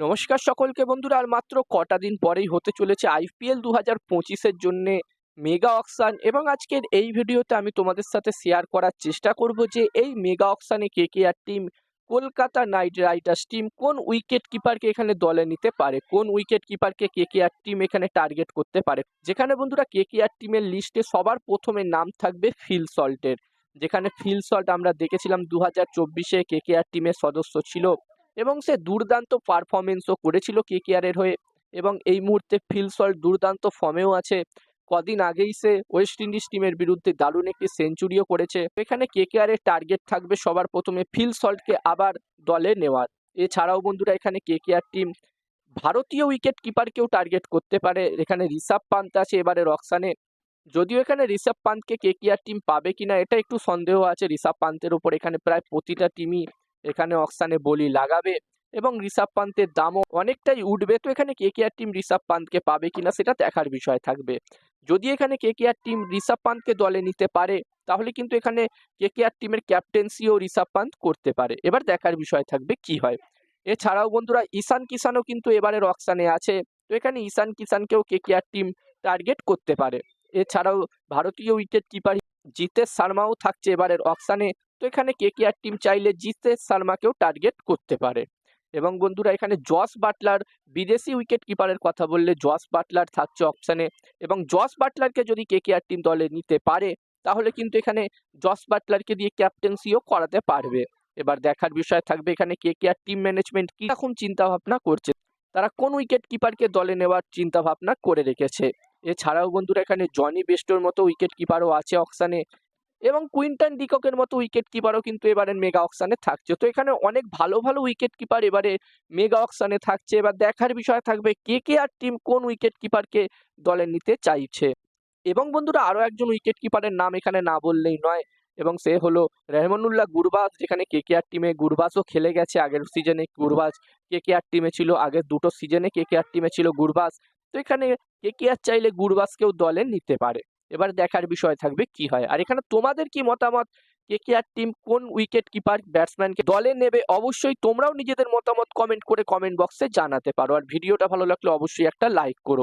নমস্কার সকলকে বন্ধুরা, আর মাত্র কটা দিন পরেই হতে চলেছে আইপিএল দু হাজার পঁচিশের জন্যে মেগা অকশান এবং আজকের এই ভিডিওতে আমি তোমাদের সাথে শেয়ার করার চেষ্টা করব যে এই মেগা অকশানে কে কে আর team Kolkata knight riders team কোন উইকেট কিপারকে এখানে দলে নিতে পারে, কোন উইকেট কিপারকে কে কে আর টিম এখানে টার্গেট করতে পারে। যেখানে বন্ধুরা কে কে আর টিমের লিস্টে সবার প্রথমে নাম থাকবে ফিল সল্টের যেখানে ফিল সল্ট আমরা দেখেছিলাম দু হাজার চব্বিশে কে কে আর টিমের সদস্য ছিল। এবং সে দুর্দান্ত পারফরমেন্সও করেছিল কে কেকেআরের হয়ে। এবং এই মুহূর্তে ফিল সল্ট দুর্দান্ত ফর্মেও আছে। কদিন আগেই সে ওয়েস্ট ইন্ডিজ টিমের বিরুদ্ধে দারুণ একটি সেঞ্চুরিও করেছে। এখানে কে কেকেআরের টার্গেট থাকবে সবার প্রথমে ফিল সল্টকে আবার দলে নেওয়ার। এছাড়াও বন্ধুরা, এখানে কে কেকেআর টিম ভারতীয় উইকেট কিপারকেও টার্গেট করতে পারে। এখানে ঋষভ পান্ত আছে এবারে রক্সানে যদিও এখানে ঋষভ পান্তকে কে কেকেআর টিম পাবে কিনা, এটা একটু সন্দেহ আছে। ঋষভ পান্তের উপর এখানে প্রায় প্রতিটা টিমই এখানে অকশানে বলি লাগাবে এবং ঋষভ পান্তের দামও অনেকটাই উঠবে। তো এখানে কেকেআর টিম ঋষভ পান্তকে পাবে কিনা সেটা দেখার বিষয় থাকবে। যদি এখানে কেকেআর টিম ঋষভ পান্তকে দলে নিতে পারে, তাহলে কিন্তু এখানে কেকেআর টিমের ক্যাপ্টেন্সিও ঋষভ পান্ত করতে পারে। এবার দেখার বিষয় থাকবে কি হয়। এছাড়াও বন্ধুরা, ঈশান কিষানও কিন্তু এবারের অকশানে আছে। তো এখানে ঈশান কিষানকেও কেকেআর টিম টার্গেট করতে পারে। এছাড়াও ভারতীয় উইকেট কিপার জিতেশ শর্মাও থাকছে এবারের অকশানে। তো এখানে কেকেআর টিম চাইলে জিতেশ শর্মাকেও টার্গেট করতে পারে। এবং বন্ধুরা, এখানে জস বাটলার বিদেশি উইকেট কিপারের কথা বললে জস বাটলার থাকছে অপশানে এবং জস বাটলারকে যদি কে কেকেআর টিম দলে নিতে পারে, তাহলে কিন্তু এখানে জস বাটলারকে দিয়ে ক্যাপ্টেন্সিও করাতে পারবে। এবার দেখার বিষয় থাকবে এখানে কেকেআর টিম ম্যানেজমেন্ট কীরকম চিন্তা ভাবনা করছে। তারা কোন উইকেট কিপারকে দলে নেওয়ার চিন্তাভাবনা করে রেখেছে। এছাড়াও বন্ধুরা, এখানে জনি বেস্টোর মতো উইকেট কিপারও আছে অকশানে এবং কুইন্টন ডিককের মতো উইকেট কিপারও কিন্তু এবারের মেগা অকশানে থাকছে। তো এখানে অনেক ভালো ভালো উইকেট কিপার এবারে মেগা অকশানে থাকছে। এবার দেখার বিষয় থাকবে কে কে আর টিম কোন উইকেট কিপারকে দলে নিতে চাইছে। এবং বন্ধুরা, আরও একজন উইকেট কিপারের নাম এখানে না বললেই নয়, এবং সে হলো রেহমানুল্লাহ গুরবাজ, যেখানে কে কে আর টিমে গুরবাজও খেলে গেছে আগের সিজনে গুরবাজ কে কে আর টিমে ছিল আগের দুটো সিজনে কে কে আর টিমে ছিল গুরবাজ। তো এখানে কে কে আর চাইলে গুরবাজকেও দলে নিতে পারে। এবার দেখার বিষয় থাকবে কি হয়। আর এখানে তোমাদের কি মতামত? কে কে আর টিম কোন উইকেট কিপার ব্যাটসম্যানকে দলে নেবে? অবশ্যই তোমরাও নিজেদের মতামত কমেন্ট করে কমেন্ট বক্সে জানাতে পারো। আর ভিডিওটা ভালো লাগলে অবশ্যই একটা লাইক করো।